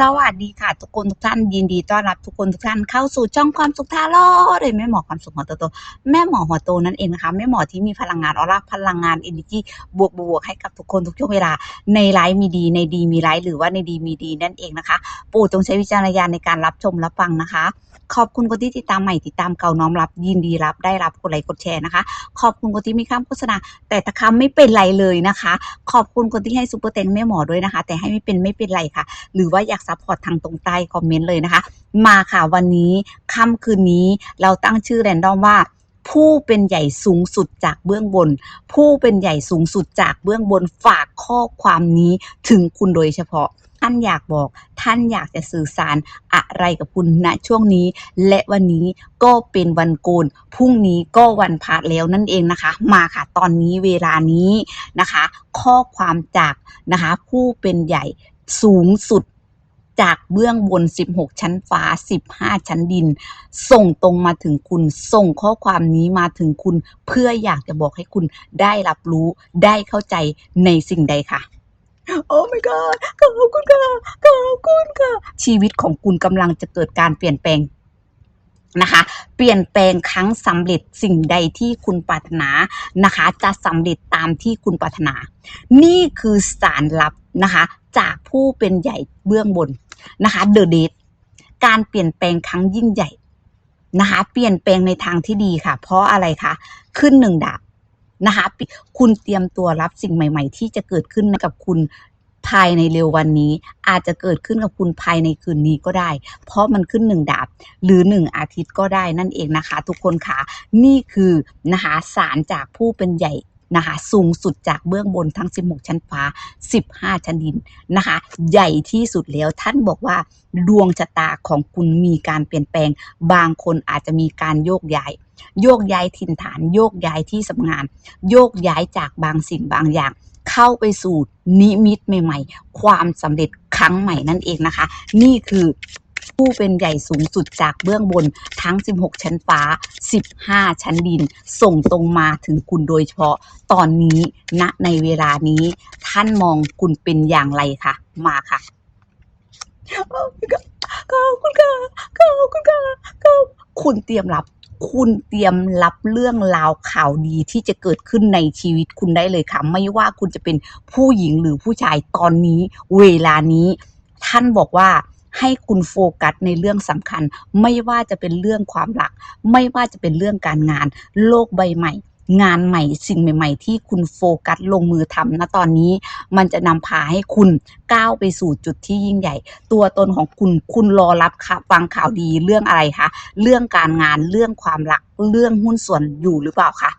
สวัสดีค่ะ ทุกคนทุกท่านยินดีต้อนรับทุกคนทุกท่านเข้าสู่ช่องความสุขทาโร่เลยแม่หมอความสุขหัวโตแม่หมอหัวโตนั่นเองนะคะแม่หมอที่มีพลังงานออร่าพลังงานเอเนจีบวกบวกให้กับทุกคนทุกช่วงเวลาในไลฟ์มีดี ในดีมีไลฟ์หรือว่าในดีมีดีนั่นเองนะคะโปรดจงใช้วิจารณญาณในการรับชมรับฟังนะคะขอบคุณคนที่ติดตามใหม่ติดตามเก่าน้อมรับ ยินดีรับได้รับกดไลค์กดแชร์นะคะ ขอบคุณคนที่มีคำโฆษณา แต่ตะคำไม่เป็นไรเลยนะคะ ขอบคุณคนที่ให้ซูเปอร์เต็งแม่หมอด้วยนะคะ แต่ให้ไม่เป็นไม่เป็นไรค่ะ หรือว่าอยากซัพพอร์ตทางตรงใต้คอมเมนต์เลยนะคะ มาค่ะวันนี้ค่ำคืนนี้เราตั้งชื่อแรนดอมว่าผู้เป็นใหญ่สูงสุดจากเบื้องบน ผู้เป็นใหญ่สูงสุดจากเบื้องบนฝากข้อความนี้ถึงคุณโดยเฉพาะ ท่านอยากบอก ท่านอยากจะสื่อสารอะไรกับคุณณช่วงนี้ และวันนี้ก็เป็นวันโกนพรุ่งนี้ก็วันพระแล้วนั่นเองนะคะ มาค่ะตอนนี้เวลานี้นะคะ ข้อความจากนะคะ ผู้เป็นใหญ่สูงสุด จากเบื้องบน 16 ชั้นฟ้า 15 ชั้นดิน ส่งตรงมาถึงคุณ ส่งข้อความนี้มาถึงคุณ เพื่ออยากจะบอกให้คุณได้รับรู้ได้เข้าใจในสิ่งใดค่ะ โอ้ my god ขอบคุณค่ะขอบคุณค่ะ ชีวิตของคุณกำลังจะเกิดการเปลี่ยนแปลงนะคะเปลี่ยนแปลงครั้งสำเร็จสิ่งใดที่คุณปรารถนานะคะ จะสำเร็จตามที่คุณปรารถนา นี่คือสารลับนะคะ จากผู้เป็นใหญ่เบื้องบน นะคะ The Date การเปลี่ยนแปลงครั้งยิ่งใหญ่นะคะเปลี่ยนแปลงในทางที่ดีค่ะ เพราะอะไรคะขึ้นหนึ่งดาบนะคะคุณเตรียมตัวรับสิ่งใหม่ ๆ ที่จะเกิดขึ้นกับคุณภายในเร็ววันนี้ อาจจะเกิดขึ้นกับคุณภายในคืนนี้ก็ได้ เพราะมันขึ้นหนึ่งดาบ หรือหนึ่งอาทิตย์ก็ได้นั่นเองนะคะ ทุกคนค่ะนี่คือนะคะสารจากผู้เป็นใหญ่ นะคะสูงสุดจากเบื้องบนทั้ง 16 ชั้นฟ้า 15 ชั้นดินนะคะ ใหญ่ที่สุดแล้วท่านบอกว่าดวงชะตาของคุณมีการเปลี่ยนแปลง บางคนอาจจะมีการโยกย้าย โยกย้ายถิ่นฐาน โยกย้ายที่ทำงาน โยกย้ายจากบางสิ่งบางอย่างเข้าไปสู่นิมิตใหม่ ๆ ความสำเร็จครั้งใหม่นั่นเองนะคะ นี่คือ ผู้เป็นใหญ่สูงสุดจากเบื้องบนทั้ง 16 ชั้นฟ้า 15 ชั้นดิน ส่งตรงมาถึงคุณโดยเฉพาะตอนนี้ณในเวลานี้ ท่านมองคุณเป็นอย่างไรคะมาค่ะขอบคุณค่ะขอบคุณค่ะขอบคุณค่ะขอบคุณเตรียมรับ คุณเตรียมรับเรื่องราวข่าวดีที่จะเกิดขึ้นในชีวิตคุณได้เลยค่ะ ไม่ว่าคุณจะเป็นผู้หญิงหรือผู้ชายตอนนี้ เวลานี้ ท่านบอกว่า ให้คุณโฟกัสในเรื่องสำคัญ ไม่ว่าจะเป็นเรื่องความรัก ไม่ว่าจะเป็นเรื่องการงาน โลกใบใหม่ งานใหม่สิ่งใหม่ ๆ ที่คุณโฟกัสลงมือทำณตอนนี้ มันจะนำพาให้คุณก้าวไปสู่จุดที่ยิ่งใหญ่ ตัวตนของคุณคุณรอรับข่าวฟังข่าวดีเรื่องอะไรคะเรื่องการงานเรื่องความรักเรื่องหุ้นส่วนอยู่หรือเปล่าคะ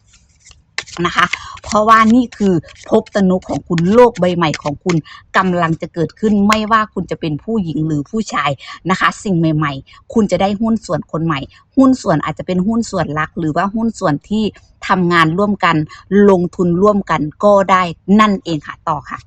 นะคะ เพราะว่านี่คือภพตนุของคุณโลกใบใหม่ของคุณกำลังจะเกิดขึ้นไม่ว่าคุณจะเป็นผู้หญิงหรือผู้ชายนะคะ สิ่งใหม่ ๆ คุณจะได้หุ้นส่วนคนใหม่ หุ้นส่วนอาจจะเป็นหุ้นส่วนรัก หรือว่าหุ้นส่วนที่ทำงานร่วมกัน ลงทุนร่วมกันก็ได้นั่นเองค่ะต่อค่ะ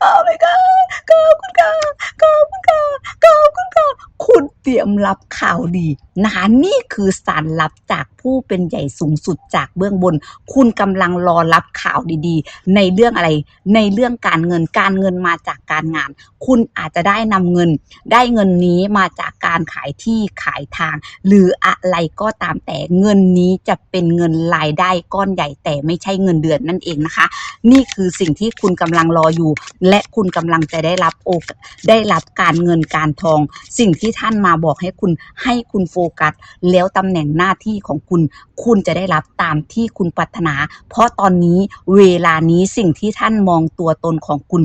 โอ้ my god ขอบคุณค่ะขอบคุณค่ะขอบคุณค่ะคุณเตรียมรับข่าวดีนะคะนี่คือสารลับจากผู้เป็นใหญ่สูงสุดจากเบื้องบน คุณกำลังรอรับข่าวดีๆ ในเรื่องอะไร ในเรื่องการเงินการเงินมาจากการงาน คุณอาจจะได้นำเงิน ได้เงินนี้มาจากการขายที่ขายทาง หรืออะไรก็ตามแต่เงินนี้จะเป็นเงินรายได้ก้อนใหญ่แต่ไม่ใช่เงินเดือนนั่นเองนะคะ นี่คือสิ่งที่คุณกำลังรออยู่และคุณกำลังจะได้รับโอกได้รับการเงินการทอง สิ่งที่ท่านมาบอกให้คุณให้คุณโฟกัส แล้วตำแหน่งหน้าที่ของคุณ คุณจะได้รับตามที่คุณปรารถนา เพราะตอนนี้เวลานี้สิ่งที่ท่านมองตัวตนของคุณ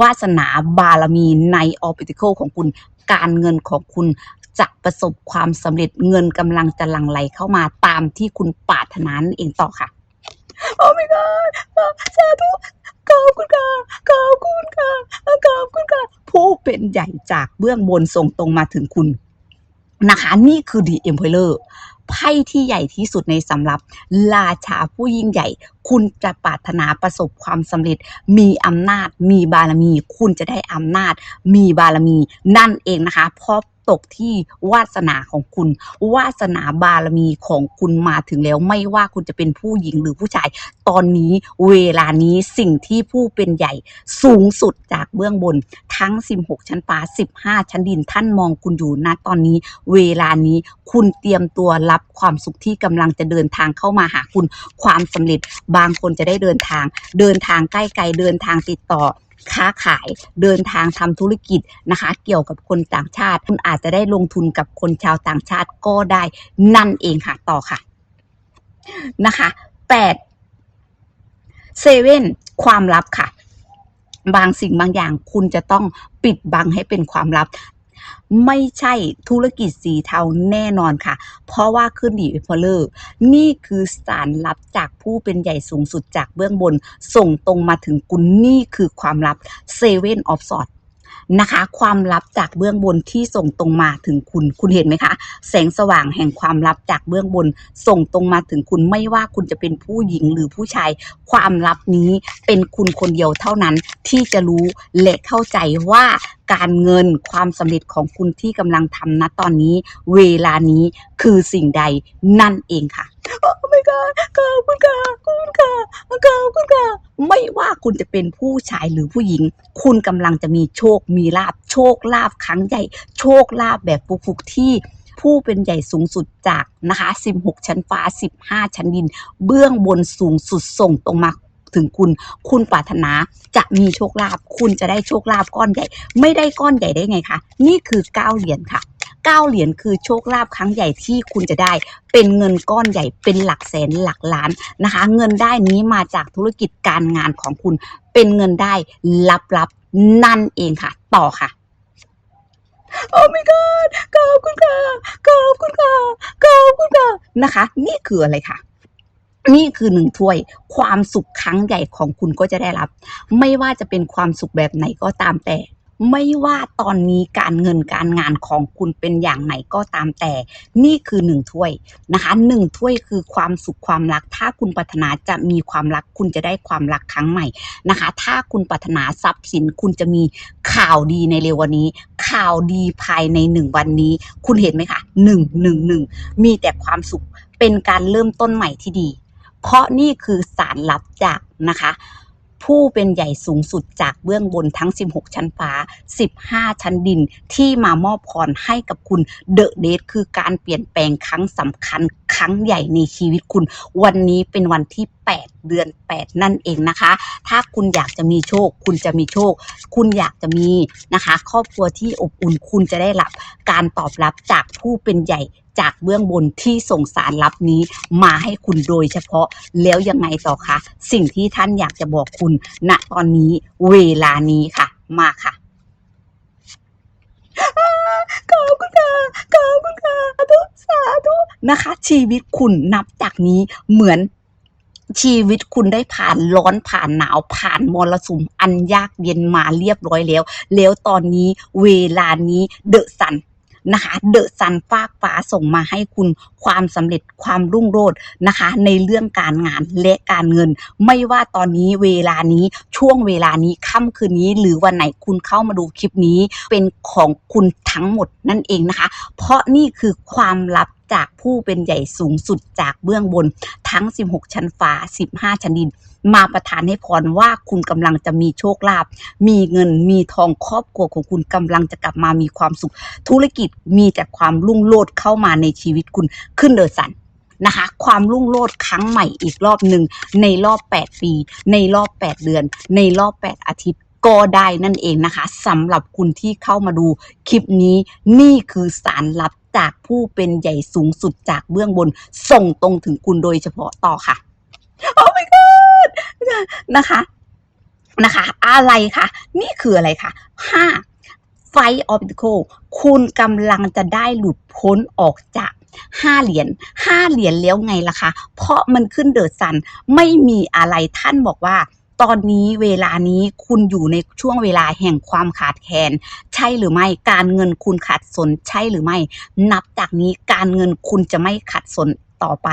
วาสนาบารมีในออปติคของคุณ การเงินของคุณจะประสบความสำเร็จเงินกำลังจะหลั่งไหลเข้ามาตามที่คุณปรารถนานั่เองต่อค่ะ โอ้ my god สาธุ ขอบคุณค่ะขอบคุณค่ะขอบคุณค่ะผู้เป็นใหญ่จากเบื้องบนส่งตรงมาถึงคุณนะคะ นี่คือ The Emperor ไพ่ที่ใหญ่ที่สุดในสำรับราชาผู้ยิ่งใหญ่ คุณจะปรารถนาประสบความสำเร็จ มีอำนาจ มีบารมี คุณจะได้อำนาจ มีบารมี นั่นเองนะคะ เพราะ ตกที่วาสนาของคุณ วาสนาบารมีของคุณมาถึงแล้ว ไม่ว่าคุณจะเป็นผู้หญิงหรือผู้ชาย ตอนนี้เวลานี้สิ่งที่ผู้เป็นใหญ่สูงสุดจากเบื้องบน ทั้ง 16 ชั้นฟ้า 15 ชั้นดินท่านมองคุณอยู่ณตอนนี้ เวลานี้คุณเตรียมตัวรับความสุขที่กำลังจะเดินทางเข้ามาหาคุณความสำเร็จบางคนจะได้เดินทาง เดินทางใกล้ไกลเดินทางติดต่อ ค้าขายเดินทางทำธุรกิจนะคะ เกี่ยวกับคนต่างชาติ คุณอาจจะได้ลงทุนกับคนชาวต่างชาติก็ได้นั่นเองค่ะต่อค่ะนะคะแปดเซเว่นความลับค่ะ บางสิ่งบางอย่างคุณจะต้องปิดบังให้เป็นความลับ ไม่ใช่ธุรกิจสีเทาแน่นอนค่ะ เพราะว่าขึ้นดีเอฟเลอร์นี่คือสารลับจากผู้เป็นใหญ่สูงสุดจากเบื้องบน ส่งตรงมาถึงคุณนี่คือความลับเซเว่นออฟสอดนะคะ ความลับจากเบื้องบนที่ส่งตรงมาถึงคุณ คุณเห็นไหมคะ แสงสว่างแห่งความลับจากเบื้องบน ส่งตรงมาถึงคุณไม่ว่าคุณจะเป็นผู้หญิงหรือผู้ชาย ความลับนี้เป็นคุณคนเดียวเท่านั้นที่จะรู้และเข้าใจว่าการเงินความสำเร็จของคุณที่กำลังทำณตอนนี้ เวลานี้คือสิ่งใดนั่นเองค่ะโอ้ my god ขอบคุณค่ะขอบคุณค่ะขอบคุณค่ะไม่ว่าคุณจะเป็นผู้ชายหรือผู้หญิง คุณกำลังจะมีโชคมีลาบโชคลาบครั้งใหญ่ โชคลาบแบบฟุกๆที่ผู้เป็นใหญ่สูงสุดจากนะคะ 16 ชั้นฟ้า 15 ชั้นดิน เบื้องบนสูงสุดส่งตรงมา ถึงคุณ คุณปรารถนาจะมีโชคลาภคุณจะได้โชคลาภก้อนใหญ่ ไม่ได้ก้อนใหญ่ได้ไงคะนี่คือ9เหรียญค่ะ9เหรียญคือโชคลาภครั้งใหญ่ที่คุณจะได้ เป็นเงินก้อนใหญ่เป็นหลักแสนหลักล้านนะคะ เงินได้นี้มาจากธุรกิจการงานของคุณ เป็นเงินได้ลับๆนั่นเองค่ะ ต่อค่ะโอ้ my god ขอบคุณค่ะขอบคุณค่ะขอบคุณค่ะนะคะ นี่คืออะไรคะ นี่คือหนึ่งถ้วย ความสุขครั้งใหญ่ของคุณก็จะได้รับ ไม่ว่าจะเป็นความสุขแบบไหนก็ตามแต่ ไม่ว่าตอนนี้การเงินการงานของคุณเป็นอย่างไหนก็ตามแต่ นี่คือหนึ่งถ้วยนะคะหนึ่งถ้วยคือความสุขความรัก ถ้าคุณปรารถนาจะมีความรัก คุณจะได้ความรักครั้งใหม่นะคะ ถ้าคุณปรารถนาทรัพย์สินคุณจะมีข่าวดีในเร็ววันนี้ ข่าวดีภายในหนึ่งวันนี้ คุณเห็นไหมคะหนึ่งหนึ่งหนึ่งมีแต่ความสุขเป็นการเริ่มต้นใหม่ที่ดี เพราะนี่คือสารลับจากนะคะผู้เป็นใหญ่สูงสุดจากเบื้องบนทั้ง 16 ชั้นฟ้า 15 ชั้นดินที่มามอบพรให้กับคุณเดอะเดทคือการเปลี่ยนแปลงครั้งสำคัญครั้งใหญ่ในชีวิตคุณ วันนี้เป็นวันที่ 8 เดือน 8 นั่นเองนะคะ ถ้าคุณอยากจะมีโชค คุณจะมีโชค คุณอยากจะมีนะคะ ครอบครัวที่อบอุ่นคุณจะได้รับการตอบรับจากผู้เป็นใหญ่ จากเบื้องบนที่ส่งสารลับนี้มาให้คุณโดยเฉพาะแล้วยังไงต่อคะ สิ่งที่ท่านอยากจะบอกคุณณตอนนี้เวลานี้ค่ะ มาค่ะขอบคุณค่ะขอบคุณค่ะสาธุสาธุนะคะ ชีวิตคุณนับจากนี้เหมือนชีวิตคุณได้ผ่านร้อนผ่านหนาวผ่านมรสุมอันยากเย็นมาเรียบร้อยแล้ว แล้วตอนนี้เวลานี้เดอะซัน นะคะเดอะซันฟากฟ้าส่งมาให้คุณความสำเร็จความรุ่งโรจน์นะคะ ในเรื่องการงานและการเงิน ไม่ว่าตอนนี้เวลานี้ช่วงเวลานี้ค่ำคืนนี้ หรือวันไหนคุณเข้ามาดูคลิปนี้เป็นของคุณทั้งหมดนั่นเองนะคะ เพราะนี่คือความลับ จากผู้เป็นใหญ่สูงสุดจากเบื้องบนทั้ง 16 ชั้นฟ้า 15 ชั้นดิน มาประทานให้พรว่าคุณกำลังจะมีโชคลาภมีเงินมีทองครอบครัวของคุณกำลังจะกลับมามีความสุข ธุรกิจมีแต่ความรุ่งโรจน์เข้ามาในชีวิตคุณขึ้นเดอสันนะคะความรุ่งโรจน์ครั้งใหม่อีกรอบหนึ่งในรอบ 8 ปี ในรอบ 8 เดือน ในรอบ 8 อาทิตย์ก็ได้นั่นเองนะคะสำหรับคุณที่เข้ามาดูคลิปนี้นี่คือสารลับ จากผู้เป็นใหญ่สูงสุดจากเบื้องบน ส่งตรงถึงคุณโดยเฉพาะต่อค่ะ โอ้ my god นะคะนะคะ อะไรคะนี่คืออะไรคะห้าไฟออ t ติโคคุณกำลังจะได้หลุดพ้นออกจากห้าเหรียญห้าเหรียญแล้วไงล่ะคะ เพราะมันขึ้นเดอะซัน ไม่มีอะไรท่านบอกว่า ตอนนี้เวลานี้คุณอยู่ในช่วงเวลาแห่งความขาดแคลนใช่หรือไม่การเงินคุณขัดสนใช่หรือไม่ นับจากนี้การเงินคุณจะไม่ขัดสนต่อไป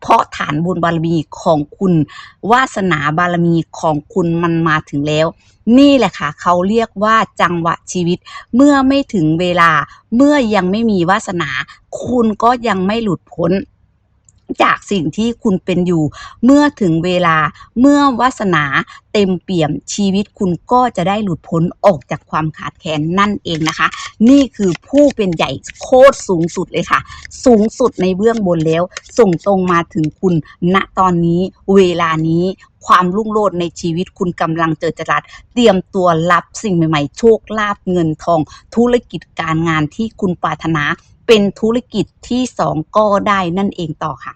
เพราะฐานบุญบารมีของคุณวาสนาบารมีของคุณมันมาถึงแล้ว นี่แหละค่ะเขาเรียกว่าจังหวะชีวิต เมื่อไม่ถึงเวลาเมื่อยังไม่มีวาสนา คุณก็ยังไม่หลุดพ้น จากสิ่งที่คุณเป็นอยู่ เมื่อถึงเวลาเมื่อวาสนาเต็มเปี่ยมชีวิตคุณก็จะได้หลุดพ้นออกจากความขาดแคลนนั่นเองนะคะ นี่คือผู้เป็นใหญ่โคตรสูงสุดเลยค่ะ สูงสุดในเบื้องบนแล้ว ส่งตรงมาถึงคุณณตอนนี้เวลานี้ความรุ่งโรจน์ในชีวิตคุณกำลังเจอจรัสเตรียมตัวรับสิ่งใหม่ๆ โชคลาภเงินทอง ธุรกิจการงานที่คุณปรารถนา เป็นธุรกิจที่สองก็ได้นั่นเองต่อค่ะ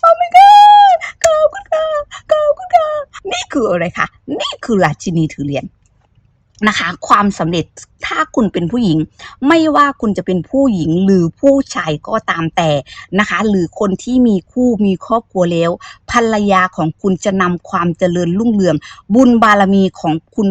โอ้ my god ขอบคุณค่ะขอบคุณค่ะนี่คืออะไรคะนี่คือราชินีถือเหรียญ นะคะ ความสำเร็จถ้าคุณเป็นผู้หญิง ไม่ว่าคุณจะเป็นผู้หญิงหรือผู้ชายก็ตามแต่นะคะ หรือคนที่มีคู่มีครอบครัวแล้ว ภรรยาของคุณจะนำความเจริญรุ่งเรือง บุญบารมีของคุณ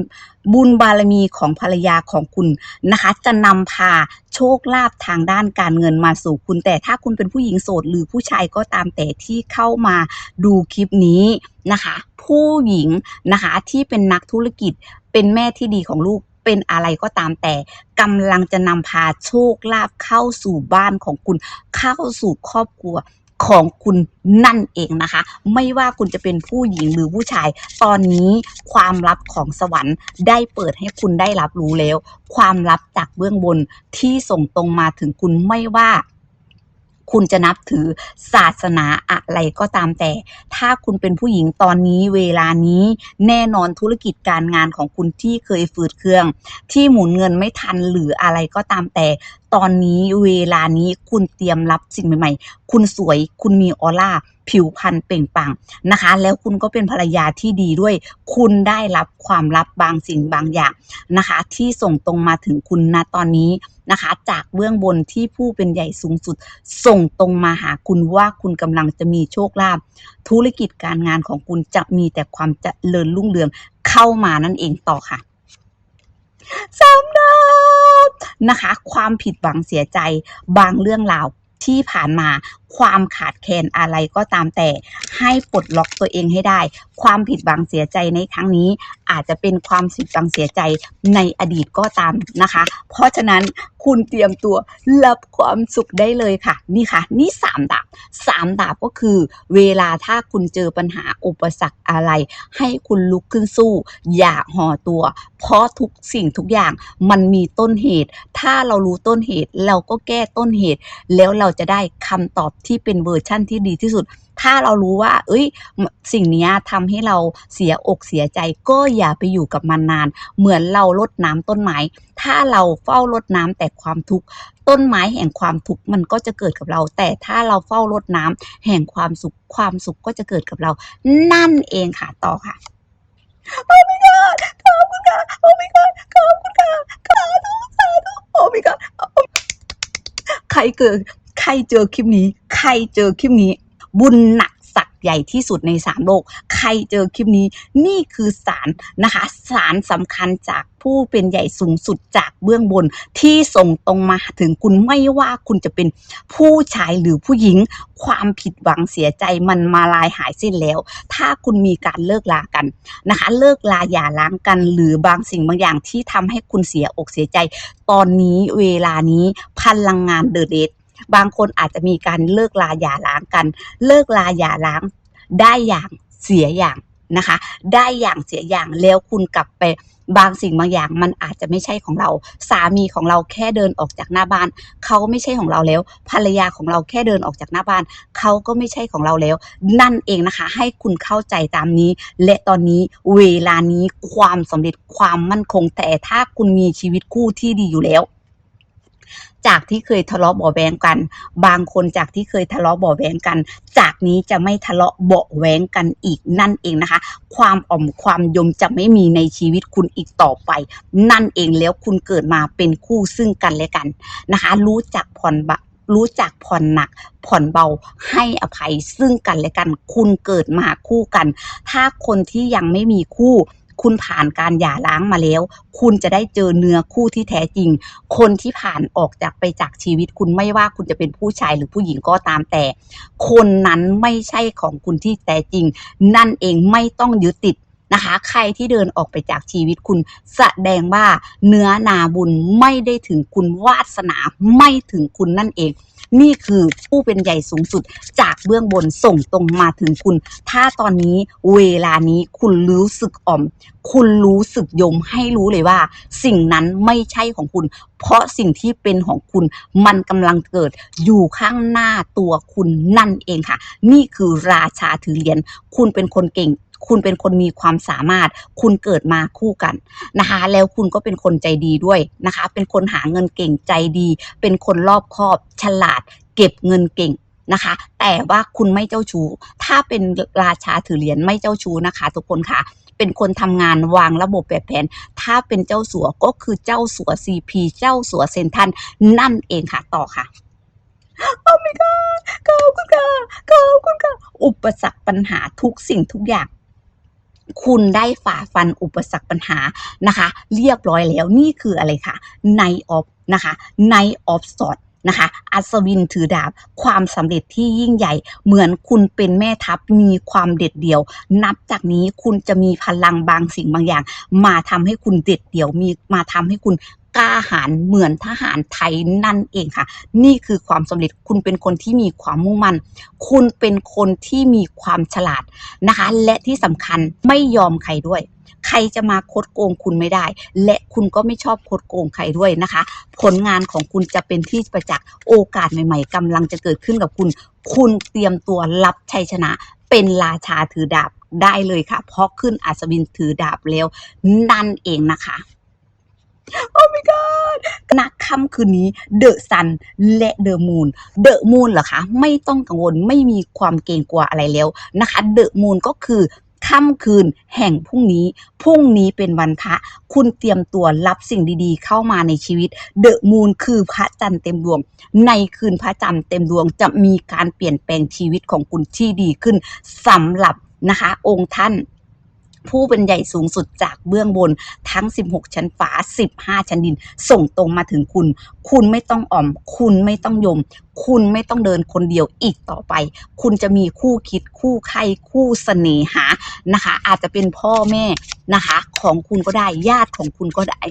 บุญบารมีของภรรยาของคุณนะคะ จะนำพาโชคลาภทางด้านการเงินมาสู่คุณ แต่ถ้าคุณเป็นผู้หญิงโสดหรือผู้ชายก็ตามแต่ที่เข้ามาดูคลิปนี้นะคะ ผู้หญิงนะคะที่เป็นนักธุรกิจ เป็นแม่ที่ดีของลูกเป็นอะไรก็ตามแต่กำลังจะนำพาโชคลาภเข้าสู่บ้านของคุณ เข้าสู่ครอบครัวของคุณนั่นเองนะคะ ไม่ว่าคุณจะเป็นผู้หญิงหรือผู้ชาย ตอนนี้ความลับของสวรรค์ได้เปิดให้คุณได้รับรู้แล้ว ความลับจากเบื้องบนที่ส่งตรงมาถึงคุณไม่ว่า คุณจะนับถือศาสนาอะไรก็ตามแต่ ถ้าคุณเป็นผู้หญิงตอนนี้เวลานี้แน่นอนธุรกิจการงานของคุณที่เคยฝืดเครื่อง ที่หมุนเงินไม่ทันหรืออะไรก็ตามแต่ ตอนนี้เวลานี้คุณเตรียมรับสิ่งใหม่ๆ คุณสวย คุณมีออร่า ผิวพรรณเปล่งปลั่งนะคะ แล้วคุณก็เป็นภรรยาที่ดีด้วย คุณได้รับความลับบางสิ่งบางอย่างนะคะ ที่ส่งตรงมาถึงคุณณตอนนี้นะคะ จากเบื้องบนที่ผู้เป็นใหญ่สูงสุด ส่งตรงมาหาคุณว่าคุณกำลังจะมีโชคลาภธุรกิจการงานของคุณจะมีแต่ความเจริญรุ่งเรืองเข้ามานั่นเองต่อค่ะ สำนักนะคะ ความผิดหวังเสียใจบางเรื่องราวที่ผ่านมา ความขาดแคลนอะไรก็ตามแต่ให้ปลดล็อกตัวเองให้ได้ ความผิดหวังเสียใจในครั้งนี้ อาจจะเป็นความผิดหวังเสียใจในอดีตก็ตามนะคะ เพราะฉะนั้นคุณเตรียมตัวรับความสุขได้เลยค่ะ นี่ค่ะ นี่สามดาบสามดาบก็คือ เวลาถ้าคุณเจอปัญหาอุปสรรคอะไร ให้คุณลุกขึ้นสู้ อย่าห่อตัว เพราะทุกสิ่งทุกอย่างมันมีต้นเหตุ ถ้าเรารู้ต้นเหตุเราก็แก้ต้นเหตุ แล้วเราจะได้คำตอบที่เป็นเวอร์ชั่นที่ดีที่สุด ถ้าเรารู้ว่า เอ้ย สิ่งนี้ทำให้เราเสียอกเสียใจ ก็อย่าไปอยู่กับมันนาน เหมือนเราลดน้ำต้นไม้ ถ้าเราเฝ้ารดน้ำแต่ความทุกข์ ต้นไม้แห่งความทุกข์มันก็จะเกิดกับเรา แต่ถ้าเราเฝ้ารดน้ำแห่งความสุข ความสุขก็จะเกิดกับเรา นั่นเองค่ะ ต่อค่ะ โอ้ my god ขอบคุณค่ะ โอ้ my god ขอบคุณค่ะสาธุสาธุโอ้ my god ใครเกิดใครเจอคลิปนี้ ใครเจอคลิปนี้ บุญหนักสักใหญ่ที่สุดในสามโลก ใครเจอคลิปนี้ นี่คือสารนะคะสารสำคัญจากผู้เป็นใหญ่สูงสุดจากเบื้องบนที่ส่งตรงมาถึงคุณไม่ว่าคุณจะเป็นผู้ชายหรือผู้หญิง ความผิดหวังเสียใจมันมาลายหายสิ้นแล้ว ถ้าคุณมีการเลิกลากันนะคะ เลิกลาอย่าล้างกัน หรือบางสิ่งบางอย่างที่ทำให้คุณเสียอกเสียใจ ตอนนี้เวลานี้พลังงานเดอะเดท บางคนอาจจะมีการเลิกลาอย่าล้างกัน เลิกลาอย่าล้างได้อย่างเสียอย่างนะคะ ได้อย่างเสียอย่างแล้วคุณกลับไปบางสิ่งบางอย่างมันอาจจะไม่ใช่ของเรา สามีของเราแค่เดินออกจากหน้าบ้าน เขาไม่ใช่ของเราแล้ว ภรรยาของเราแค่เดินออกจากหน้าบ้าน เขาก็ไม่ใช่ของเราแล้ว นั่นเองนะคะ ให้คุณเข้าใจตามนี้ และตอนนี้เวลานี้ความสำเร็จความมั่นคงแต่ถ้าคุณมีชีวิตคู่ที่ดีอยู่แล้ว จากที่เคยทะเลาะเบาแวงกัน บางคนจากที่เคยทะเลาะเบาแวงกัน จากนี้จะไม่ทะเลาะเบาแวงกันอีกนั่นเองนะคะ ความอ่อมความยมจะไม่มีในชีวิตคุณอีกต่อไป นั่นเองแล้วคุณเกิดมาเป็นคู่ซึ่งกันและกันนะคะ รู้จักผ่อนบะรู้จักผ่อนหนัก ผ่อนเบาให้อภัยซึ่งกันและกัน คุณเกิดมาคู่กัน ถ้าคนที่ยังไม่มีคู่ คุณผ่านการหย่าร้างมาแล้ว คุณจะได้เจอเนื้อคู่ที่แท้จริง คนที่ผ่านออกจากไปจากชีวิตคุณไม่ว่าคุณจะเป็นผู้ชายหรือผู้หญิงก็ตามแต่ คนนั้นไม่ใช่ของคุณที่แท้จริง นั่นเองไม่ต้องยึดติด นะคะ ใครที่เดินออกไปจากชีวิตคุณแสดงว่าเนื้อนาบุญไม่ได้ถึงคุณวาสนาไม่ถึงคุณนั่นเอง นี่คือผู้เป็นใหญ่สูงสุดจากเบื้องบนส่งตรงมาถึงคุณ ถ้าตอนนี้เวลานี้คุณรู้สึกอ่อม คุณรู้สึกยมให้รู้เลยว่า สิ่งนั้นไม่ใช่ของคุณ เพราะสิ่งที่เป็นของคุณมันกำลังเกิดอยู่ข้างหน้าตัวคุณนั่นเองค่ะ นี่คือราชาถือเหรียญคุณเป็นคนเก่ง คุณเป็นคนมีความสามารถ คุณเกิดมาคู่กันนะคะ แล้วคุณก็เป็นคนใจดีด้วยนะคะ เป็นคนหาเงินเก่งใจดี เป็นคนรอบคอบ ฉลาด เก็บเงินเก่งนะคะ แต่ว่าคุณไม่เจ้าชู้ ถ้าเป็นราชาถือเหรียญไม่เจ้าชู้นะคะ ทุกคนค่ะ เป็นคนทำงานวางระบบแบบแผน ถ้าเป็นเจ้าสัวก็คือเจ้าสัวซีพีเจ้าสัวเซนทันนั่นเองค่ะต่อค่ะโอ้ my god ขอบคุณค่ะขอบคุณค่ะอุปสรรคปัญหาทุกสิ่งทุกอย่าง คุณได้ฝ่าฟันอุปสรรคปัญหานะคะ เรียบร้อยแล้วนี่คืออะไรคะในออฟนะคะในออฟสอดนะคะอัศวินถือดาบความสำเร็จที่ยิ่งใหญ่ เหมือนคุณเป็นแม่ทัพมีความเด็ดเดี่ยว นับจากนี้คุณจะมีพลังบางสิ่งบางอย่าง มาทำให้คุณเด็ดเดี่ยวมีมาทำให้คุณ กล้าหาญเหมือนทหารไทยนั่นเองค่ะ นี่คือความสำเร็จคุณเป็นคนที่มีความมุ่งมั่น คุณเป็นคนที่มีความฉลาดนะคะ และที่สำคัญไม่ยอมใครด้วย ใครจะมาคดโกงคุณไม่ได้ และคุณก็ไม่ชอบคดโกงใครด้วยนะคะ ผลงานของคุณจะเป็นที่ประจักษ์โอกาสใหม่ ๆกำลังจะเกิดขึ้นกับคุณ คุณเตรียมตัวรับชัยชนะ เป็นราชาถือดาบได้เลยค่ะ เพราะขึ้นอัศวินถือดาบแล้วนั่นเองนะคะ โอ้ my god ณค่ำคืนนี้เดอะซันและเดอะมูนเดอะมูนเหรอคะ ไม่ต้องกังวลไม่มีความเกรงกลัวอะไรแล้วนะคะเดอะมูนก็คือค่ำคืนแห่งพรุ่งนี้ พรุ่งนี้เป็นวันพระ คุณเตรียมตัวรับสิ่งดีๆ เข้ามาในชีวิต เดอะมูนคือพระจันทร์เต็มดวง ในคืนพระจันทร์เต็มดวงจะมีการเปลี่ยนแปลงชีวิตของคุณที่ดีขึ้นสำหรับนะคะ องค์ท่าน ผู้เป็นใหญ่สูงสุดจากเบื้องบนทั้ง 16 ชั้นฟ้า 15 ชั้นดิน ส่งตรงมาถึงคุณ คุณไม่ต้องอ่อม คุณไม่ต้องยม คุณไม่ต้องเดินคนเดียวอีกต่อไป คุณจะมีคู่คิดคู่ใครคู่เสน่หานะคะ อาจจะเป็นพ่อแม่นะคะ ของคุณก็ได้ญาติของคุณก็ได้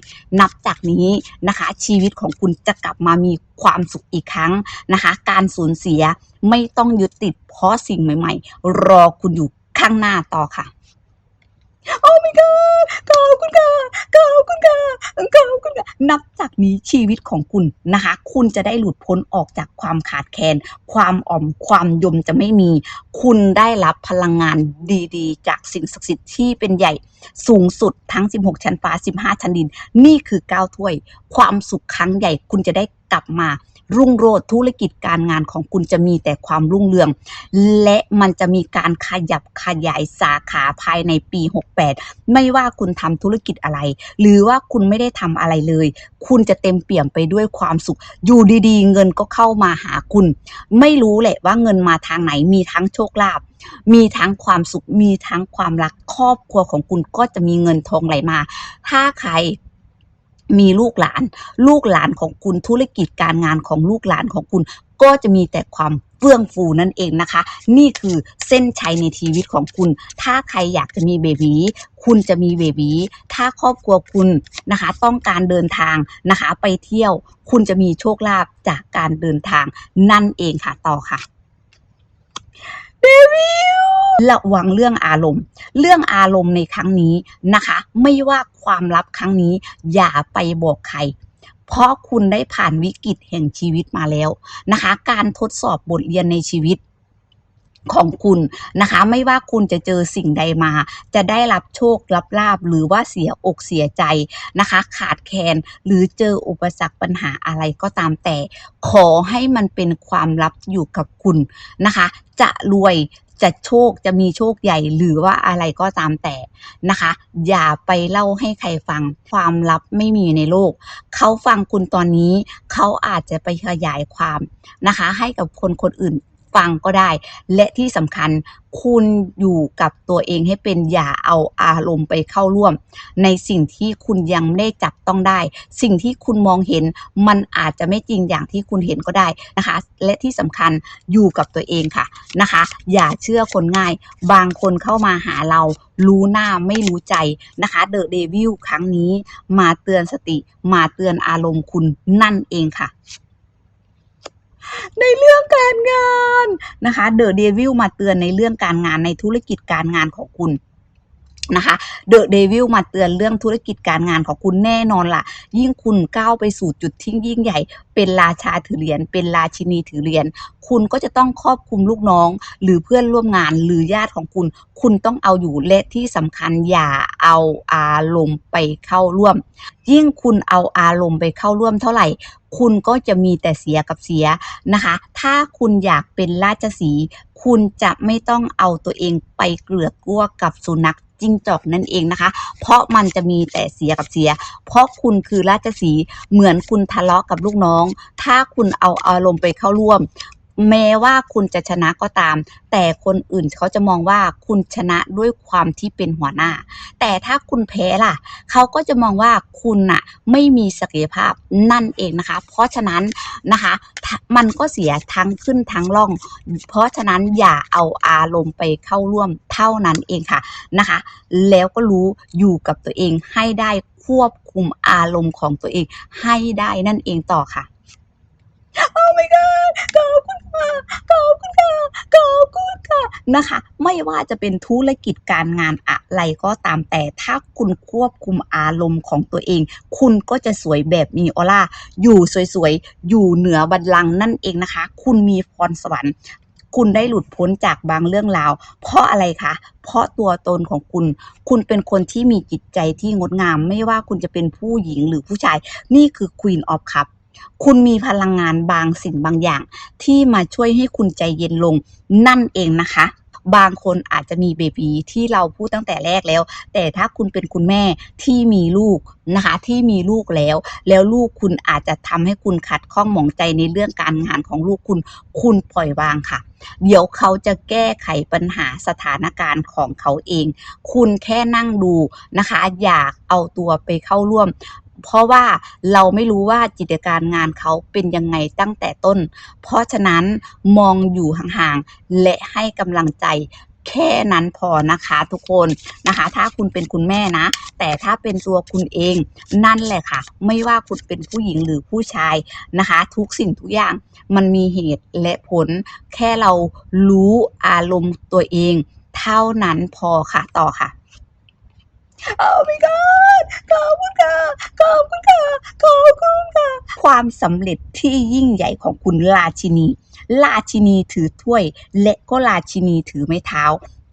นับจากนี้นะคะ ชีวิตของคุณจะกลับมามีความสุขอีกครั้งนะคะ การสูญเสียไม่ต้องยึดติดเพราะสิ่งใหม่ ๆ รอคุณอยู่ข้างหน้าต่อค่ะ โอ้ my god ขอบคุณค่ะขอบคุณค่ะขอบคุณค่ะนับจากนี้ชีวิตของคุณนะคะ คุณจะได้หลุดพ้นออกจากความขาดแคลน ความอ่อมความยมจะไม่มี คุณได้รับพลังงานดีๆ จากสิ่งศักดิ์สิทธิ์ที่เป็นใหญ่สูงสุดทั้ง 16 ชั้นฟ้า 15 ชั้นดิน นี่คือก้าวถ้วย ความสุขครั้งใหญ่คุณจะได้ กลับมารุ่งโรจน์ธุรกิจการงานของคุณจะมีแต่ความรุ่งเรือง และมันจะมีการขยับขยายสาขาภายในปี 68 ไม่ว่าคุณทำธุรกิจอะไร หรือว่าคุณไม่ได้ทำอะไรเลย คุณจะเต็มเปี่ยมไปด้วยความสุข อยู่ดีๆ เงินก็เข้ามาหาคุณ ไม่รู้แหละว่าเงินมาทางไหนมีทั้งโชคลาภมีทั้งความสุขมีทั้งความรักครอบครัวของคุณก็จะมีเงินทองไหลมา ถ้าใคร มีลูกหลาน ลูกหลานของคุณธุรกิจการงานของลูกหลานของคุณ ก็จะมีแต่ความเฟื่องฟูนั่นเองนะคะ นี่คือเส้นชัยในชีวิตของคุณ ถ้าใครอยากจะมีเบบีคุณจะมีเบบีถ้าครอบครัวคุณนะคะ ต้องการเดินทางนะคะ ไปเที่ยว คุณจะมีโชคลาภจากการเดินทางนั่นเองค่ะต่อค่ะ เดวิลระวังเรื่องอารมณ์ เรื่องอารมณ์ในครั้งนี้นะคะ ไม่ว่าความลับครั้งนี้ อย่าไปบอกใคร เพราะคุณได้ผ่านวิกฤตแห่งชีวิตมาแล้วนะคะ การทดสอบบทเรียนในชีวิต ของคุณนะคะ ไม่ว่าคุณจะเจอสิ่งใดมา จะได้รับโชครับลาบหรือว่าเสียอกเสียใจนะคะ ขาดแคลนหรือเจออุปสรรคปัญหาอะไรก็ตามแต่ ขอให้มันเป็นความลับอยู่กับคุณนะคะ จะรวยจะโชคจะมีโชคใหญ่หรือว่าอะไรก็ตามแต่นะคะ อย่าไปเล่าให้ใครฟังความลับไม่มีในโลก เขาฟังคุณตอนนี้ เขาอาจจะไปขยายความนะคะ ให้กับคนคนอื่น ฟังก็ได้ และที่สำคัญคุณอยู่กับตัวเองให้เป็นอย่าเอาอารมณ์ไปเข้าร่วม ในสิ่งที่คุณยังไม่ได้จับต้องได้ สิ่งที่คุณมองเห็นมันอาจจะไม่จริงอย่างที่คุณเห็นก็ได้นะคะ และที่สำคัญอยู่กับตัวเองค่ะนะคะ อย่าเชื่อคนง่าย บางคนเข้ามาหาเรารู้หน้าไม่รู้ใจนะคะเดอะเดวิลครั้งนี้มาเตือนสติมาเตือนอารมณ์คุณนั่นเองค่ะ ในเรื่องการงานนะคะเดอะเดวิลมาเตือนในเรื่องการงานในธุรกิจการงานของคุณนะคะเดอะเดวิลมาเตือนเรื่องธุรกิจการงานของคุณแน่นอนล่ะ ยิ่งคุณก้าวไปสู่จุดที่ยิ่งใหญ่ เป็นราชาถือเหรียญเป็นราชินีถือเหรียญคุณก็จะต้องครอบคุมลูกน้อง หรือเพื่อนร่วมงานหรือญาติของคุณ คุณต้องเอาอยู่และที่สำคัญอย่าเอาอารมณ์ไปเข้าร่วม ยิ่งคุณเอาอารมณ์ไปเข้าร่วมเท่าไหร่ คุณก็จะมีแต่เสียกับเสียนะคะ ถ้าคุณอยากเป็นราชสี คุณจะไม่ต้องเอาตัวเองไปเกลือกกลัวกับสุนัขจิ้งจอกนั่นเองนะคะ เพราะมันจะมีแต่เสียกับเสีย เพราะคุณคือราชสีเหมือนคุณทะเลาะกับลูกน้อง ถ้าคุณเอาอารมณ์ไปเข้าร่วม แม้ว่าคุณจะชนะก็ตาม แต่คนอื่นเขาจะมองว่าคุณชนะด้วยความที่เป็นหัวหน้า แต่ถ้าคุณแพ้ล่ะ เขาก็จะมองว่าคุณน่ะไม่มีศักยภาพนั่นเองนะคะ เพราะฉะนั้นนะคะ มันก็เสียทั้งขึ้นทั้งล่อง เพราะฉะนั้นอย่าเอาอารมณ์ไปเข้าร่วมเท่านั้นเองค่ะนะคะ แล้วก็รู้อยู่กับตัวเองให้ได้ควบคุมอารมณ์ของตัวเองให้ได้นั่นเองต่อค่ะ โอ้ my god ขอบคุณค่ะขอบคุณค่ะขอบคุณค่ะนะคะ ไม่ว่าจะเป็นธุรกิจการงานอะไรก็ตามแต่ถ้าคุณควบคุมอารมณ์ของตัวเอง คุณก็จะสวยแบบมีออร่าอยู่สวยๆ อยู่เหนือบัลลังก์นั่นเองนะคะ คุณมีพรสวรรค์คุณได้หลุดพ้นจากบางเรื่องราว เพราะอะไรคะ เพราะตัวตนของคุณ คุณเป็นคนที่มีจิตใจที่งดงาม ไม่ว่าคุณจะเป็นผู้หญิงหรือผู้ชาย นี่คือ Queen of Cup คุณมีพลังงานบางสิ่งบางอย่าง ที่มาช่วยให้คุณใจเย็นลงนั่นเองนะคะ บางคนอาจจะมีเบบีที่เราพูดตั้งแต่แรกแล้ว แต่ถ้าคุณเป็นคุณแม่ที่มีลูกนะคะ ที่มีลูกแล้ว แล้วลูกคุณอาจจะทำให้คุณขัดข้องหมองใจในเรื่องการงานของลูกคุณ คุณปล่อยวางค่ะ เดี๋ยวเขาจะแก้ไขปัญหาสถานการณ์ของเขาเอง คุณแค่นั่งดูนะคะ อยากเอาตัวไปเข้าร่วม เพราะว่าเราไม่รู้ว่าจิตการงานเขาเป็นยังไงตั้งแต่ต้น เพราะฉะนั้นมองอยู่ห่างๆและให้กำลังใจแค่นั้นพอนะคะทุกคนนะคะ ถ้าคุณเป็นคุณแม่นะ แต่ถ้าเป็นตัวคุณเองนั่นแหละค่ะ ไม่ว่าคุณเป็นผู้หญิงหรือผู้ชายนะคะ ทุกสิ่งทุกอย่างมันมีเหตุและผล แค่เรารู้อารมณ์ตัวเอง เท่านั้นพอค่ะต่อค่ะ โอ้ my god ขอบคุณค่ะขอบคุณค่ะขอบคุณค่ะ ความสำเร็จที่ยิ่งใหญ่ของคุณราชินี ราชินีถือถ้วย และก็ราชินีถือไม้เท้า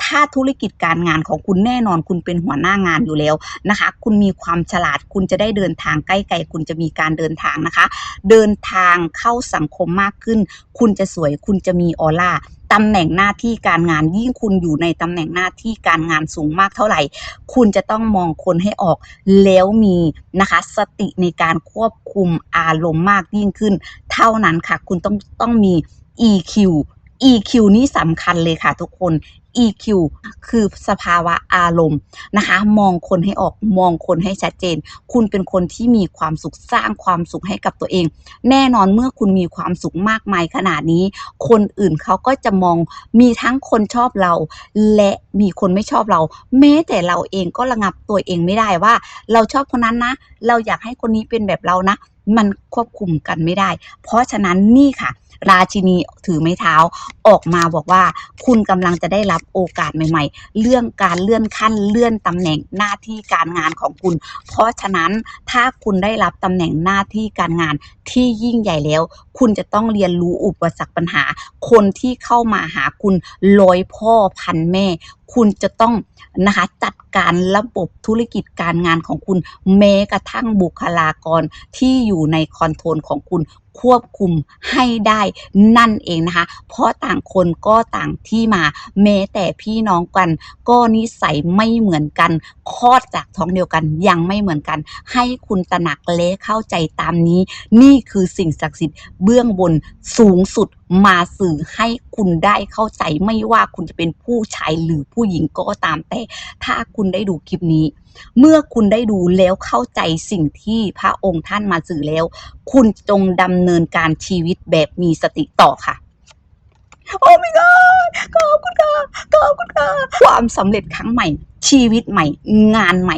ถ้าธุรกิจการงานของคุณแน่นอนคุณเป็นหัวหน้างานอยู่แล้วนะคะ คุณมีความฉลาดคุณจะได้เดินทางใกล้ๆคุณจะมีการเดินทางนะคะ เดินทางเข้าสังคมมากขึ้น คุณจะสวยคุณจะมีออร่า ตำแหน่งหน้าที่การงานยิ่งคุณอยู่ในตำแหน่งหน้าที่การงานสูงมากเท่าไหร่ คุณจะต้องมองคนให้ออกแล้วมีนะคะสติในการควบคุมอารมณ์มากยิ่งขึ้น เท่านั้นค่ะ คุณต้องต้องมี EQ EQ นี่สำคัญเลยค่ะทุกคน EQ คือสภาวะอารมณ์นะคะ มองคนให้ออกมองคนให้ชัดเจน คุณเป็นคนที่มีความสุขสร้างความสุขให้กับตัวเอง แน่นอนเมื่อคุณมีความสุขมากมายขนาดนี้ คนอื่นเขาก็จะมองมีทั้งคนชอบเรา และมีคนไม่ชอบเรา แม้แต่เราเองก็ระงับตัวเองไม่ได้ว่า เราชอบคนนั้นนะ เราอยากให้คนนี้เป็นแบบเรานะ มันควบคุมกันไม่ได้ เพราะฉะนั้นนี่ค่ะ ราชินีถือไม้เท้าออกมาบอกว่า คุณกำลังจะได้รับโอกาสใหม่ ๆ เรื่องการเลื่อนขั้นเลื่อนตำแหน่งหน้าที่การงานของคุณ เพราะฉะนั้นถ้าคุณได้รับตำแหน่งหน้าที่การงานที่ยิ่งใหญ่แล้ว คุณจะต้องเรียนรู้อุปสรรคปัญหา คนที่เข้ามาหาคุณร้อยพ่อพันแม่ คุณจะต้องนะคะจัดการระบบธุรกิจการงานของคุณแม้กระทั่งบุคลากรที่อยู่ในคอนโทรลของคุณควบคุมให้ได้นั่นเองนะคะ เพราะต่างคนก็ต่างที่มา แม้แต่พี่น้องกัน ก็นิสัยไม่เหมือนกันคลอดจากท้องเดียวกันยังไม่เหมือนกัน ให้คุณตระหนักและเข้าใจตามนี้ นี่คือสิ่งศักดิ์สิทธิ์เบื้องบนสูงสุด มาสื่อให้คุณได้เข้าใจไม่ว่าคุณจะเป็นผู้ชายหรือผู้หญิงก็ตามแต่ ถ้าคุณได้ดูคลิปนี้ เมื่อคุณได้ดูแล้วเข้าใจสิ่งที่พระองค์ท่านมาสื่อแล้ว คุณจงดำเนินการชีวิตแบบมีสติต่อค่ะโอ้ my god ขอบคุณค่ะขอบคุณค่ะความสำเร็จครั้งใหม่ ชีวิตใหม่ งานใหม่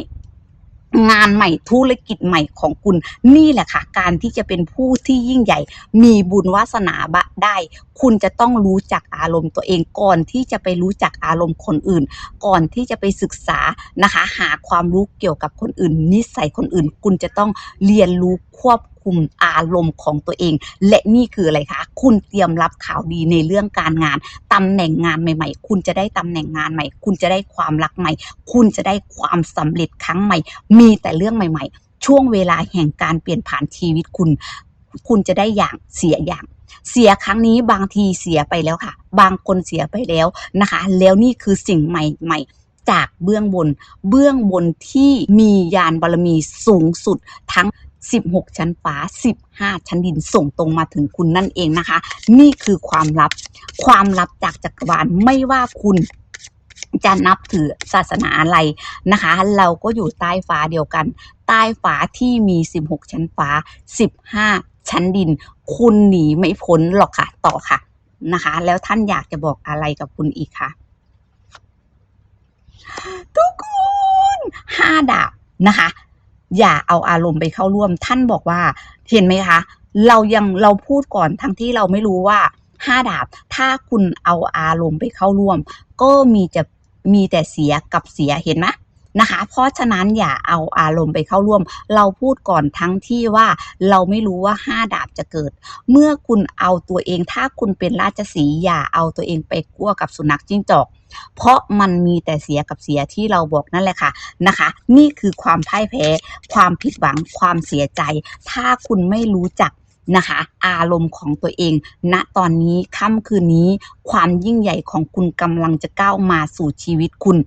งานใหม่ธุรกิจใหม่ของคุณ นี่แหละค่ะ การที่จะเป็นผู้ที่ยิ่งใหญ่ มีบุญวาสนาบะได้ คุณจะต้องรู้จักอารมณ์ตัวเองก่อนที่จะไปรู้จักอารมณ์คนอื่น ก่อนที่จะไปศึกษานะคะ หาความรู้เกี่ยวกับคนอื่น นิสัยคนอื่น คุณจะต้องเรียนรู้ควบ คุมอารมณ์ของตัวเอง และนี่คืออะไรคะ คุณเตรียมรับข่าวดีในเรื่องการงานตำแหน่งงานใหม่ ๆ คุณจะได้ตำแหน่งงานใหม่ คุณจะได้ความรักใหม่ คุณจะได้ความสำเร็จครั้งใหม่ มีแต่เรื่องใหม่ ๆ ช่วงเวลาแห่งการเปลี่ยนผ่านชีวิตคุณ คุณจะได้อย่างเสียอย่างเสียครั้งนี้บางทีเสียไปแล้วค่ะ บางคนเสียไปแล้วนะคะ แล้วนี่คือสิ่งใหม่ ๆ จากเบื้องบน เบื้องบนที่มียานบารมีสูงสุดทั้ง 16 ชั้นฟ้า 15 ชั้นดินส่งตรงมาถึงคุณนั่นเองนะคะ นี่คือความลับ ความลับจากจักรวาลไม่ว่าคุณจะนับถือศาสนาอะไรนะคะ เราก็อยู่ใต้ฟ้าเดียวกัน ใต้ฟ้าที่มี 16 ชั้นฟ้า 15 ชั้นดิน คุณหนีไม่พ้นหรอกค่ะ ต่อค่ะนะคะ แล้วท่านอยากจะบอกอะไรกับคุณอีกคะทุกคนห้าดาบนะคะ อย่าเอาอารมณ์ไปเข้าร่วม ท่านบอกว่าเห็นไหมคะ เรายังเราพูดก่อนทั้งที่เราไม่รู้ว่าห้าดาบ ถ้าคุณเอาอารมณ์ไปเข้าร่วม ก็มีจะมีแต่เสียกับเสียเห็นไหม นะคะ เพราะฉะนั้นอย่าเอาอารมณ์ไปเข้าร่วม เราพูดก่อนทั้งที่ว่าเราไม่รู้ว่าห้าดาบจะเกิด เมื่อคุณเอาตัวเอง ถ้าคุณเป็นราชสีห์อย่าเอาตัวเองไปกั้วกับสุนัขจิ้งจอก เพราะมันมีแต่เสียกับเสียที่เราบอกนั่นแหละค่ะนะคะ นี่คือความพ่ายแพ้ ความผิดหวังความเสียใจ ถ้าคุณไม่รู้จัก นะคะ อารมณ์ของตัวเอง ณตอนนี้ค่ำคืนนี้ ความยิ่งใหญ่ของคุณกำลังจะก้าวมาสู่ชีวิตคุณ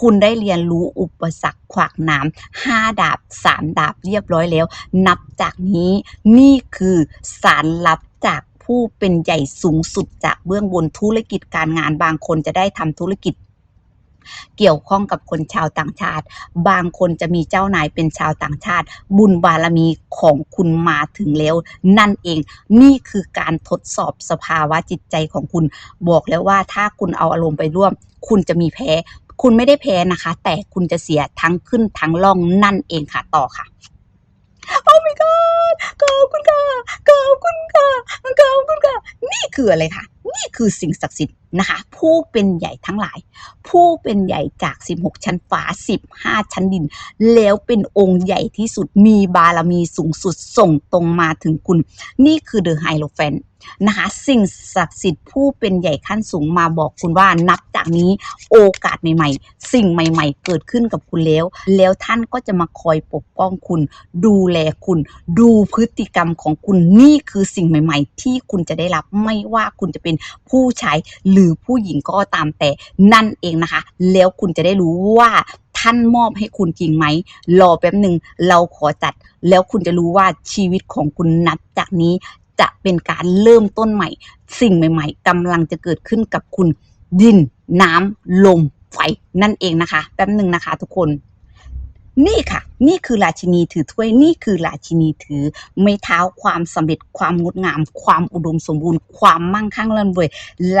คุณได้เรียนรู้อุปสรรคขวากหน้ำห้าดาบสามดาบเรียบร้อยแล้ว นับจากนี้นี่คือสารลับจากผู้เป็นใหญ่สูงสุดจากเบื้องบนธุรกิจการงานบางคนจะได้ทำธุรกิจ เกี่ยวข้องกับคนชาวต่างชาติ บางคนจะมีเจ้านายเป็นชาวต่างชาติ บุญบารมีของคุณมาถึงแล้ว นั่นเอง นี่คือการทดสอบสภาวะจิตใจของคุณ บอกแล้วว่าถ้าคุณเอาอารมณ์ไปร่วม คุณจะมีแพ้ คุณไม่ได้แพ้นะคะ แต่คุณจะเสียทั้งขึ้นทั้งล่องนั่นเองค่ะต่อค่ะโอ้ my god ขอบคุณค่ะขอบคุณค่ะขอบคุณค่ะ นี่คืออะไรคะ นี่คือสิ่งศักดิ์สิทธิ์ นะคะ ผู้เป็นใหญ่ทั้งหลาย ผู้เป็นใหญ่จาก 16 ชั้นฟ้า 15 ชั้นดิน แล้วเป็นองค์ใหญ่ที่สุดมีบารมีสูงสุดส่งตรงมาถึงคุณ นี่คือเดอะไฮโลแฟนนะคะสิ่งศักดิ์สิทธิ์ผู้เป็นใหญ่ขั้นสูงมาบอกคุณว่านับจากนี้โอกาสใหม่ ๆ สิ่งใหม่ ๆ เกิดขึ้นกับคุณแล้ว แล้วท่านก็จะมาคอยปกป้องคุณ ดูแลคุณ ดูพฤติกรรมของคุณนี่คือสิ่งใหม่ ๆ ที่คุณจะได้รับไม่ว่าคุณจะเป็นผู้ชายหรือือผู้หญิงก็ตามแต่นั่นเองนะคะ แล้วคุณจะได้รู้ว่าท่านมอบให้คุณจริงไหม รอแป๊บหนึ่งเราขอจัด แล้วคุณจะรู้ว่าชีวิตของคุณนับจากนี้จะเป็นการเริ่มต้นใหม่ สิ่งใหม่ ๆกำลังจะเกิดขึ้นกับคุณดินน้ำลมไฟนั่นเองนะคะ แป๊บหนึ่งนะคะทุกคน นี่ค่ะ นี่คือราชินีถือถ้วยนี่คือราชินีถือ ไม้เท้าความสำเร็จความงดงาม ความอุดมสมบูรณ์ ความมั่งคั่งร่ำรวย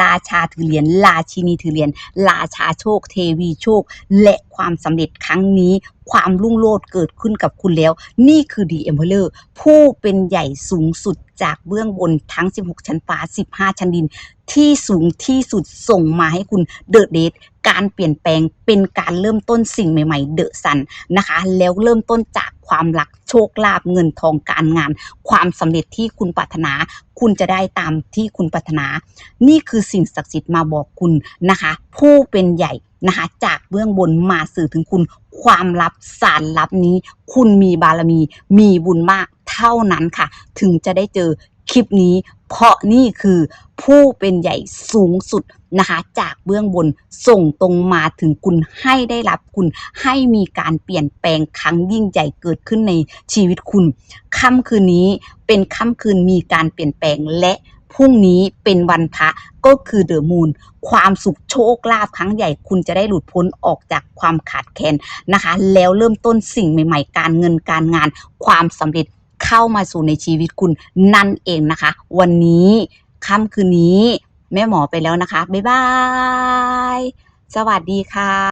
ราชาถือเหรียญราชินีถือเหรียญราชาโชค เทวีโชค และความสำเร็จครั้งนี้ความรุ่งโรจน์เกิดขึ้นกับคุณแล้ว นี่คือดีเอ็มเพลอร์ผู้เป็นใหญ่สูงสุดจากเบื้องบนทั้ง 16 ชั้นฟ้า 15 ชั้นดิน ที่สูงที่สุดส่งมาให้คุณเดอะเดทการเปลี่ยนแปลงเป็นการเริ่มต้นสิ่งใหม่ๆเดอะซันนะคะ แล้วเริ่มต้นจาก ความรักโชคลาภเงินทองการงาน ความสำเร็จที่คุณปรารถนา คุณจะได้ตามที่คุณปรารถนา นี่คือสิ่งศักดิ์สิทธิ์มาบอกคุณนะคะ ผู้เป็นใหญ่นะคะจากเบื้องบนมาสื่อถึงคุณความลับสารลับนี้ คุณมีบารมี มีบุญมากเท่านั้นค่ะ ถึงจะได้เจอคลิปนี้ เพราะนี่คือผู้เป็นใหญ่สูงสุดนะคะ จากเบื้องบนส่งตรงมาถึงคุณให้ได้รับคุณให้มีการเปลี่ยนแปลงครั้งยิ่งใหญ่เกิดขึ้นในชีวิตคุณ ค่ำคืนนี้เป็นค่ำคืนมีการเปลี่ยนแปลงและพรุ่งนี้เป็นวันพระก็คือเดอะมูนความสุขโชคลาภครั้งใหญ่คุณจะได้หลุดพ้นออกจากความขาดแคลนนะคะ แล้วเริ่มต้นสิ่งใหม่ ๆ การเงินการงาน ความสำเร็จ เข้ามาสู่ในชีวิตคุณนั่นเองนะคะ วันนี้ค่ำคืนนี้ แม่หมอไปแล้วนะคะ บ๊ายบาย สวัสดีค่ะ